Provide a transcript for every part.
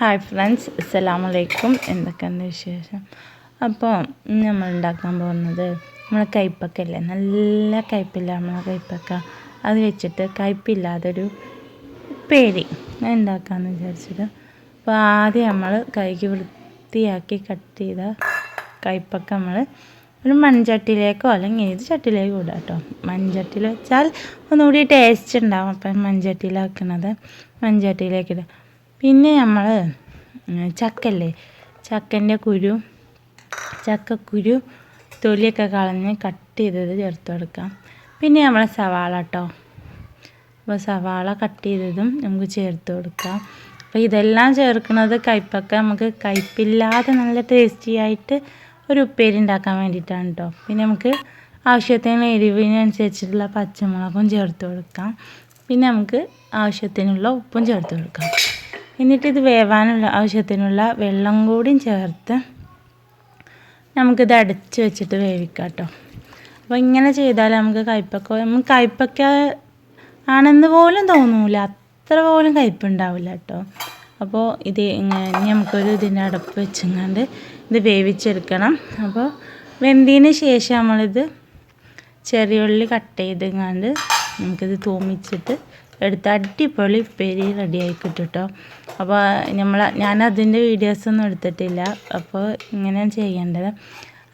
Hi friends അസ്സലാമു അലൈക്കും എന്തൊക്കെയുണ്ട് വിശേഷം? അപ്പോൾ നമ്മൾ ഉണ്ടാക്കാൻ പോകുന്നത് നമ്മൾ കയ്പ്പക്കല്ലേ നല്ല കയ്പ്പില്ല നമ്മളെ കയ്പ്പക്ക അത് വെച്ചിട്ട് കയ്പ്പില്ലാതൊരു പേരി. ഉണ്ടാക്കാമെന്ന് വിചാരിച്ചിട്ട് അപ്പോൾ ആദ്യം നമ്മൾ കൈക്ക് വൃത്തിയാക്കി കട്ട് ചെയ്ത കയ്പ്പക്ക നമ്മൾ ഒരു മൺചട്ടിയിലേക്കോ അല്ലെങ്കിൽ ഏത് ചട്ടിയിലേക്കോ ഇടാം കേട്ടോ. മൺചട്ടിയിൽ വെച്ചാൽ ഒന്നുകൂടി ടേസ്റ്റ് ഉണ്ടാവും അപ്പം മൺചട്ടിയിലാക്കണത്. മൺചട്ടിയിലേക്ക് ഇടുക പിന്നെ നമ്മൾ ചക്കല്ലേ? ചക്കന്റെ കുരു ചക്കക്കുരു തൊലിയൊക്കെ കളഞ്ഞ് കട്ട് ചെയ്തത് ചേർത്ത് കൊടുക്കാം. പിന്നെ നമ്മൾ സവാള കേട്ടോ അപ്പോൾ സവാള കട്ട് ചെയ്തതും നമുക്ക് ചേർത്ത് കൊടുക്കാം. അപ്പോൾ ഇതെല്ലാം ചേർക്കുന്നത് കയ്പ്പൊക്കെ നമുക്ക് കയ്പ്പില്ലാതെ നല്ല ടേസ്റ്റി ആയിട്ട് ഒരു ഉപ്പേരി ഉണ്ടാക്കാൻ വേണ്ടിയിട്ടാണ് കേട്ടോ പിന്നെ നമുക്ക് ആവശ്യത്തിന് എരിവിനനുസരിച്ചിട്ടുള്ള പച്ചമുളകും ചേർത്ത് കൊടുക്കാം. പിന്നെ നമുക്ക് ആവശ്യത്തിനുള്ള ഉപ്പും ചേർത്ത് കൊടുക്കാം. എന്നിട്ട് ഇത് വേവാനുള്ള ആവശ്യത്തിനുള്ള വെള്ളം കൂടിയും ചേർത്ത് നമുക്കിത് അടച്ച് വെച്ചിട്ട് വേവിക്കാം കേട്ടോ അപ്പോൾ ഇങ്ങനെ ചെയ്താൽ നമുക്ക് കയ്പ്പൊക്കെ നമുക്ക് കയ്പ്പൊക്കെ ആണെന്ന് പോലും തോന്നൂല. അത്ര പോലും കയ്പ്പുണ്ടാവില്ല കേട്ടോ അപ്പോൾ ഇത് ഇനി നമുക്കൊരു ഇതിന്റെ അടപ്പ് വെച്ചങ്ങാണ്ട് ഇത് വേവിച്ചെടുക്കണം. അപ്പോൾ വെന്തതിന് ശേഷം നമ്മളിത് ചെറിയുള്ളി കട്ട് ചെയ്തെങ്ങാണ്ട് നമുക്കിത് തൂമിച്ചിട്ട് എടുത്ത് അടിപൊളി ഉപ്പേരി റെഡിയായി കിട്ടും അപ്പോൾ നമ്മൾ ഞാൻ അതിന്റെ വീഡിയോസൊന്നും എടുത്തിട്ടില്ല. അപ്പോൾ ഇങ്ങനെ ചെയ്യേണ്ടത്.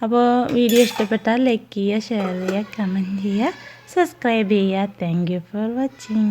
അപ്പോൾ വീഡിയോ ഇഷ്ടപ്പെട്ടാൽ ലൈക്ക് ചെയ്യുക ഷെയർ ചെയ്യുക കമന്റ് ചെയ്യുക സബ്സ്ക്രൈബ് ചെയ്യുക. Thank you for watching